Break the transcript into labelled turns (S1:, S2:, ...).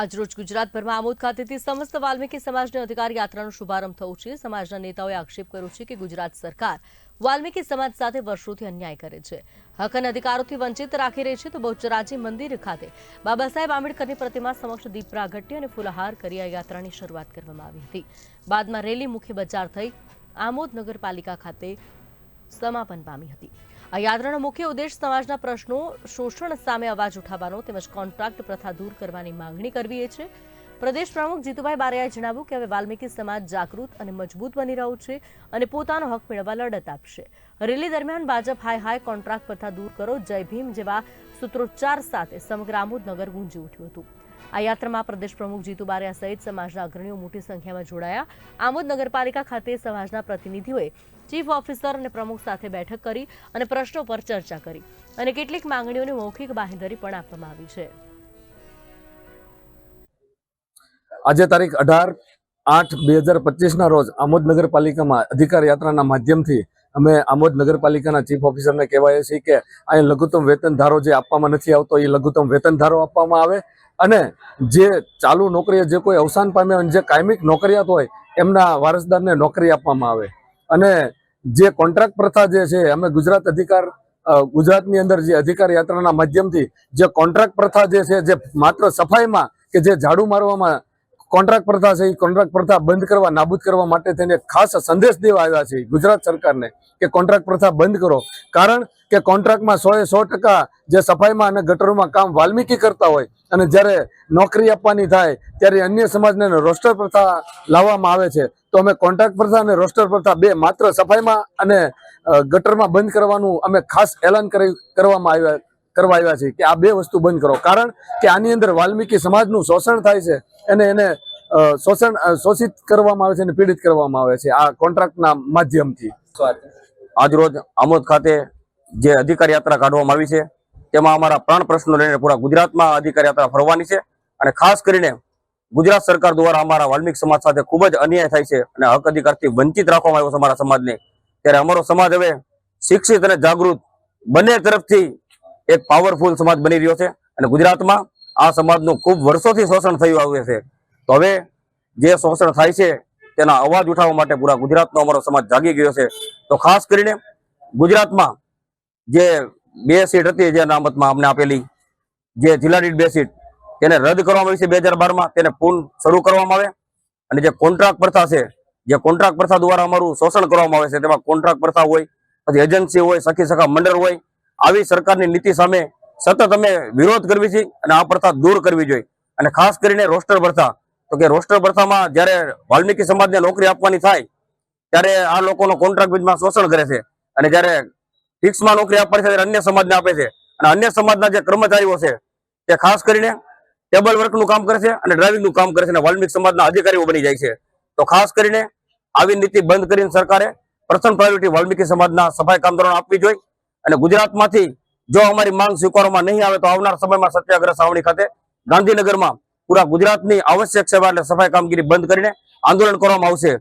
S1: આજરોજ ગુજરાતભરમાં આમોદ ખાતેથી સમસ્ત વાલ્મીકી સમાજની અધિકાર યાત્રાનો શુભારંભ થયો છે. સમાજના નેતાઓએ આક્ષેપ કર્યો છે કે ગુજરાત સરકાર વાલ્મીકી સમાજ સાથે વર્ષોથી અન્યાય કરે છે. હક અને અધિકારોથી વંચિત રાખી રહી છે તો બહુચરાજી મંદિર ખાતે બાબા સાહેબ આંબેડકરની પ્રતિમા સમક્ષ દીપ પ્રાગટ્ય અને ફૂલહાર કરી આ યાત્રાની શરૂઆત કરવામાં આવી હતી. બાદમાં રેલી મુખ્ય બજાર થઈ આમોદ નગરપાલિકા ખાતે સમાપન પામી હતી. આ યાત્રાનો મુખ્ય ઉદ્દેશ સમાજના પ્રશ્નો, શોષણ સામે અવાજ ઉઠાવવાનો તેમજ કોન્ટ્રાક્ટ પ્રથા દૂર કરવાની માંગણી કરવી એ છે. પ્રદેશ પ્રમુખ જીતુભાઈ બારૈયાએ જણાવ્યું કે હવે વાલ્મીકી સમાજ જાગૃત અને મજબૂત બની રહ્યો છે અને પોતાનો હક મેળવવા લડત આપશે. રેલી દરમિયાન ભાજપ હાય હાય કોન્ટ્રાક્ટ પ્રથા દૂર કરો, જય ભીમ જેવા સૂત્રોચ્ચાર સાથે સમગ્ર આમોદનગર ગુંજી ઉઠ્યું હતું. આ યાત્રામાં પ્રદેશ પ્રમુખ જીતુ બારિયા સહિત સમાજના અગ્રણીઓ મોટી સંખ્યામાં જોડાયા. આમોદ નગરપાલિકા ખાતે સમાજના પ્રતિનિધિઓએ ચીફ ઓફિસર અને પ્રમુખ સાથે બેઠક કરી અને પ્રશ્નો પર ચર્ચા કરી અને કેટલીક માંગણીઓને મૌખિક બાંહેધરી પણ આપવામાં આવી છે.
S2: આજે તારીખ અઢાર આઠ બે હજાર પચીસના રોજ આમોદ નગરપાલિકામાં અધિકાર યાત્રાના માધ્યમથી અમે આમોદ નગરપાલિકાના ચીફ ઓફિસરને કહેવાય છીએ કે અહીં લઘુત્તમ વેતન ધારો જે આપવામાં નથી આવતો, એ લઘુત્તમ વેતન ધારો આપવામાં આવે. અને જે ચાલુ નોકરીએ જે કોઈ અવસાન પામે અને જે કાયમિક નોકરિયાત હોય, એમના વારસદારને નોકરી આપવામાં આવે. અને જે કોન્ટ્રાક્ટ પ્રથા જે છે, અમે ગુજરાત અધિકાર ગુજરાતની અંદર જે અધિકાર યાત્રાના માધ્યમથી જે કોન્ટ્રાક્ટ પ્રથા જે છે, જે માત્ર સફાઈમાં કે જે ઝાડુ મારવામાં કોન્ટ્રાક્ટ પ્રથા છે એ કોન્ટ્રાક્ટ પ્રથા બંધ કરવા, નાબૂદ કરવા માટે તેને ખાસ સંદેશ દેવા આવ્યા છે ગુજરાત સરકારને કે કોન્ટ્રાક્ટ પ્રથા બંધ કરો. કારણ કે કોન્ટ્રાક્ટમાં સો એ સો ટકા જે સફાઈમાં અને ગટરોમાં કામ વાલ્મીકી કરતા હોય અને જ્યારે નોકરી આપવાની થાય ત્યારે અન્ય સમાજને રોસ્ટર પ્રથા લાવવામાં આવે છે. તો અમે કોન્ટ્રાક્ટ પ્રથા અને રોસ્ટર પ્રથા બે માત્ર સફાઈમાં અને ગટરમાં બંધ કરવાનું અમે ખાસ એલાન કરી કરવામાં આવ્યા કરવા આવ્યા છે કે આ બે વસ્તુ બંધ કરો. કારણ કે આની અંદર વાલ્મીકી સમાજનું શોષણ થાય છે અને એને શોષણ શોષિત કરવામાં આવે છે અને પીડિત કરવામાં આવે છે આ કોન્ટ્રાક્ટના માધ્યમથી.
S3: આજરોજ આમોદ ખાતે જે અધિકાર યાત્રા કાઢવામાં આવી છે, તેમાં અમારા પ્રાણ પ્રશ્નો લઈને પૂરા ગુજરાતમાં અધિકાર યાત્રા ફરવાની છે અને ખાસ કરીને ગુજરાત સરકાર દ્વારા અમારા વાલ્મિક સમાજ સાથે ખૂબ જ અન્યાય થાય છે અને હક અધિકારથી વંચિત રાખવામાં આવ્યો છે અમારા સમાજને. ત્યારે અમારો સમાજ હવે શિક્ષિત અને જાગૃત બંને તરફથી એક પાવરફુલ સમાજ બની રહ્યો છે. અને ગુજરાતમાં આ સમાજનું ખૂબ વર્ષોથી શોષણ થયું આવ્યું છે. તો હવે જે શોષણ થાય છે, તેના અવાજ ઉઠાવવા માટે પૂરા ગુજરાતનો અમારો સમાજ જાગી ગયો છે. તો ખાસ કરીને ગુજરાતમાં જે બે સીટ હતી જે અનામતમાં અમને આપેલી, જે જિલ્લા બે સીટ, તેને રદ કરવામાં આવી છે બે હજાર બારમાં તેને પૂર્ણ શરૂ કરવામાં આવે. અને જે કોન્ટ્રાક્ટ પ્રથા છે, જે કોન્ટ્રાક્ટ પ્રથા દ્વારા અમારું શોષણ કરવામાં આવે છે, તેમાં કોન્ટ્રાક્ટ પ્રથા હોય, પછી એજન્સી હોય, સખી સખા મંડળ હોય આવી સરકારની નીતિ સામે સતત અમે વિરોધ કરવી છે અને આ પ્રથા દૂર કરવી જોઈએ. અને ખાસ કરીને રોસ્ટર પ્રથા. તો કે રોસ્ટર પ્રથામાં જ્યારે વાલ્મીકી સમાજને નોકરી આપવાની થાય, ત્યારે આ લોકોનો કોન્ટ્રાક્ટ બેઝમાં શોષણ કરે છે. અને જ્યારે ફિક્સમાં નોકરી આપવાની છે ત્યારે અન્ય સમાજને આપે છે. અને અન્ય સમાજના જે કર્મચારીઓ છે, તે ખાસ કરીને ટેબલ વર્કનું કામ કરે છે અને ડ્રાઇવિંગનું કામ કરે છે અને વાલ્મીક સમાજના અધિકારીઓ બની જાય છે. તો ખાસ કરીને આવી નીતિ બંધ કરીને સરકારે પ્રથમ પ્રાયોરિટી વાલ્મીકી સમાજના સફાઈ કામદારોને આપવી જોઈએ. અને ગુજરાતમાંથી જો અમારી માંગ સ્વીકારવામાં નહીં આવે તો આવનાર સમયમાં સત્યાગ્રહ સાવણી ખાતે ગાંધીનગરમાં પૂરા ગુજરાતની આવશ્યક સેવા એટલે સફાઈ કામગીરી બંધ કરીને આંદોલન કરવામાં આવશે.